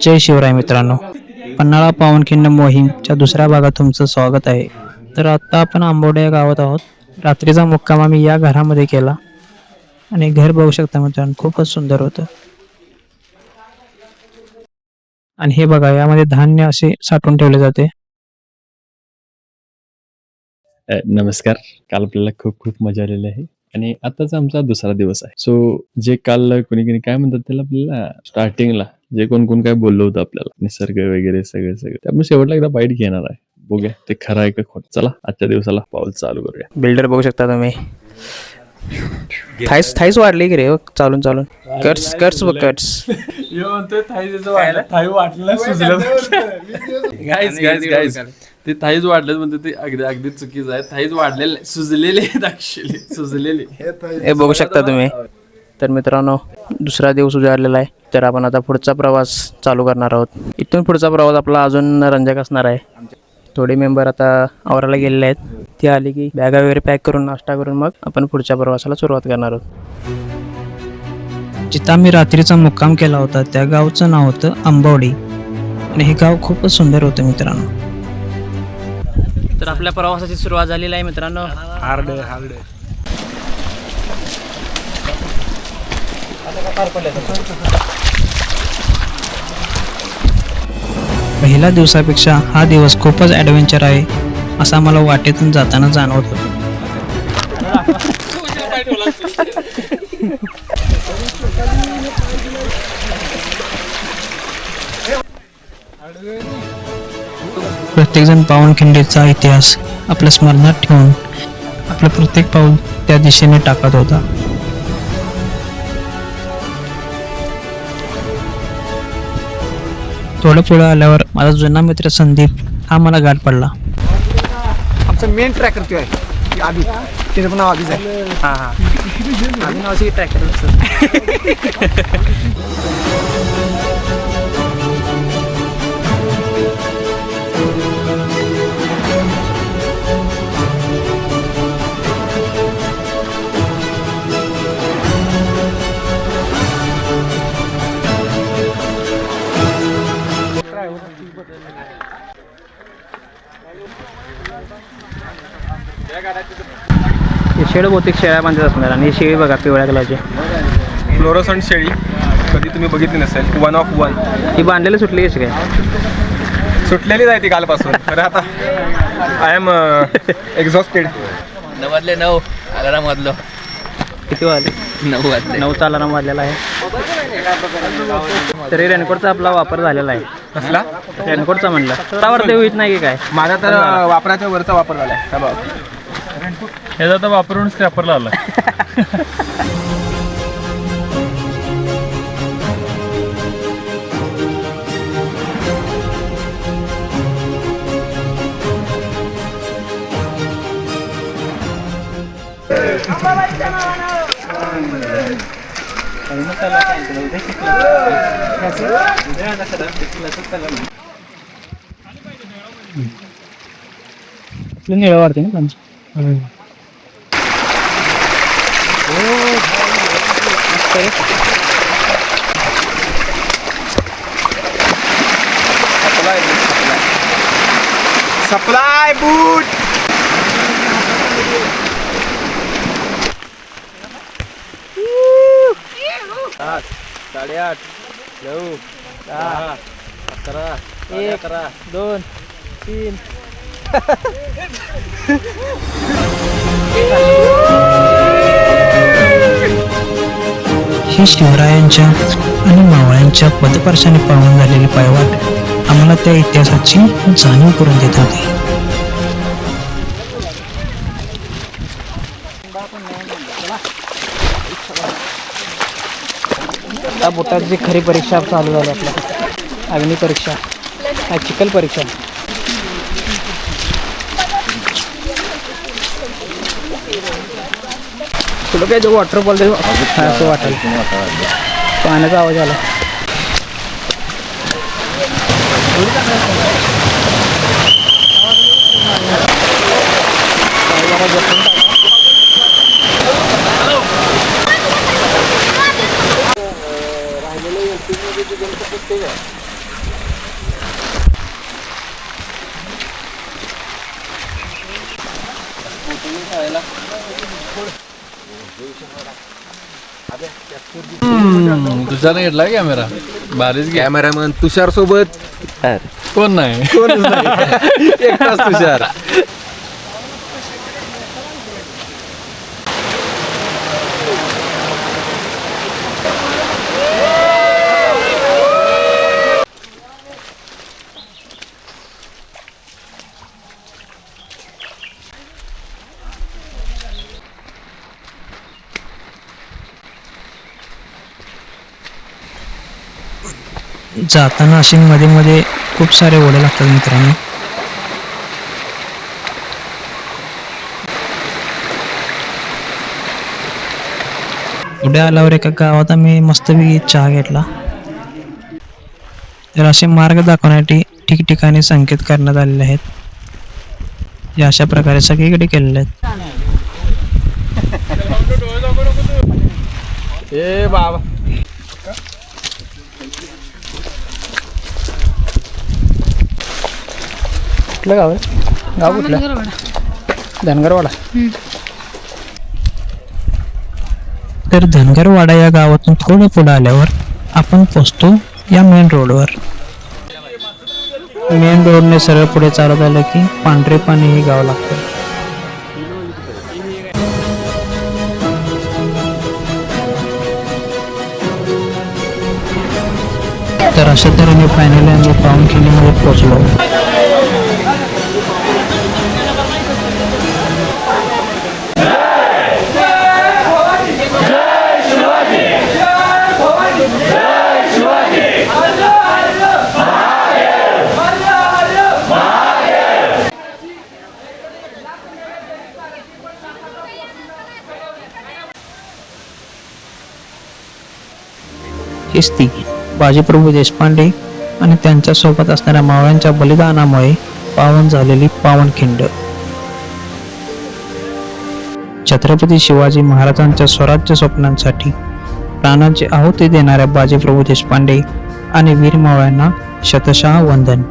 जय शिवराय मित्रांनो. पन्हाळा पावनखिंड मोहीमच्या दुसऱ्या भागात तुमचं स्वागत आहे. तर आता आपण आंबोडे या गावात आहोत. रात्रीचा मुक्काम आम्ही या घरामध्ये केला. आणि घर बघू शकता मित्रांनो खूपच सुंदर होतं. आणि हे बघा यामध्ये धान्य असे साठवून ठेवले जाते. नमस्कार. काल आपल्याला खूप खूप मजा आलेली आहे. आणि आताचा आमचा दुसरा दिवस आहे. सो जे काल कोणी कोणी काय म्हणतात त्याला आपल्याला? स्टार्टिंगला जे कोण कोण काय बोललो होतं आपल्याला? निसर्ग वगैरे सगळं सगळं. त्यामुळे शेवटला एकदा बाईट घेणार आहे. बघूया ते खरं आहे का खोट. चला आजच्या दिवसाला पाऊल चालू करूया. बिल्डर बघू शकता तुम्ही. थाईस थाईस वाढली की रे हो, चालून चालून. कट्स कट्स बघ कट्स गाईज गाईज गाईज ते थाईज वाढले म्हणते ते अगदी अगदी चुकीचं आहे. थाईज वाढलेले नाही, सुजलेले आहेत ऍक्च्युली सुजलेले. हे बघू शकता तुम्ही. तर मित्रांनो दुसरा दिवस उजाडलेला आहे. तर आपण आता पुढचा प्रवास चालू करणार आहोत. इथून पुढचा प्रवास आपला अजून रंजक असणार आहे. थोडे मेंबर आता आवरायला गेलेले आहेत. ते आले की बॅगा वगैरे पॅक करून नाश्ता करून मग आपण पुढच्या प्रवासाला सुरुवात करणार आहोत. जिथं आम्ही रात्रीचा मुक्काम केला होता त्या गावचं नाव होतं आंबवडी. आणि हे गाव खूपच सुंदर होतं मित्रांनो. तर आपल्या प्रवासाची सुरुवात झालेली आहे मित्रांनो. हार्ड हार्ड पहिल्या दिवसापेक्षा हा दिवस खूपच ॲडव्हेंचर आहे असं आम्हाला वाटेतून जाताना जाणवत. होतो प्रत्येकजण पावनखिंडीचा इतिहास आपल्या स्मरणात ठेवून आपलं प्रत्येक पाऊल त्या दिशेने टाकत होता. थोडं पुढं आल्यावर माझा जुना मित्र संदीप हा मला गाठ पडला. आमचा मेन ट्रॅकर तो आहे आबी. त्याचं पण नाव आबीच आहे. हां हां. आम्ही नावाची ट्रॅक्टर शेड बहुतेक शेळ्या बांधत असणार आणि ही शेळी बघा पिवळ्या कलरची. फ्लोरोसंट शेळी कधी तुम्ही बघितली नसेल वन ऑफ वन ही बांधलेली सुटली कशी काय? सुटलेलीच आहे ती कालपासून तर आता आय एम एक्झॉस्टेड नवादले नऊ अलाराम वाजलो किती वाजले? नऊ वाजले. नऊचा अलाराम वाजलेला आहे. तरी रेनकोटचा आपला वापर झालेला आहे. कसला? रेनकोटचा म्हणलं. त्यावर ते होईत नाही की काय? माझा तर वापराच्या वरचा वापर झालाय. हा बघ. ह्याचा तर वापरून स्क्रॅपरला आला. आपलं निळं वाढते ना त्यांची सप्लाय बूट साडेआठ. नऊ दहा. अकरा. एक अकरा. दोन तीन. ही शिवरायांच्या आणि मावळ्यांच्या पदपर्शाने पावन झालेली पायवाट आम्हाला त्या इतिहासाची जाणीव करून देत होती. त्या बोटाची खरी परीक्षा चालू झाली आपल्या अग्नी परीक्षा चिखल परीक्षा. तुला काय वॉटरफॉल तरी असं वाटेल? पाण्याचा आवाज आला. तुझ्यानं घेतला कॅमेरा? भारीच कॅमेरामन तुषार सोबत. कोण नाही. एकटाच तुषार. जाताना असे मध्ये मध्ये खूप सारे ओढे लागतात मित्रांनो. पुढे आल्यावर एका गावात आम्ही मस्तपैकी चहा घेतला. तर असे मार्ग दाखवण्यासाठी ठिकठिकाणी संकेत करण्यात आलेले आहेत. या अशा प्रकारे सगळीकडे केलेले आहेत. ए बाबा. कुठलं गाव आहे? गाव कुठलं? धनगरवाडा. तर धनगरवाडा या गावातून थोडं पुढे आल्यावर आपण पोचतो या मेन रोडवर मेन रोडने सरळ पुढे चालत आलं की पांढरे पाणी हे गाव लागतं. तर अशा तऱ्हेने फायनली आम्ही पावनखिंडीमध्ये पोहोचलो. हीच ती बाजीप्रभू देशपांडे आणि त्यांच्यासोबत असणाऱ्या मावळ्यांच्या बलिदानामुळे पावन झालेली पावनखिंड. छत्रपती शिवाजी महाराजांच्या स्वराज्य स्वप्नांसाठी प्राणांची आहुती देणाऱ्या बाजीप्रभू देशपांडे आणि वीर मावळ्यांना शतशः वंदन.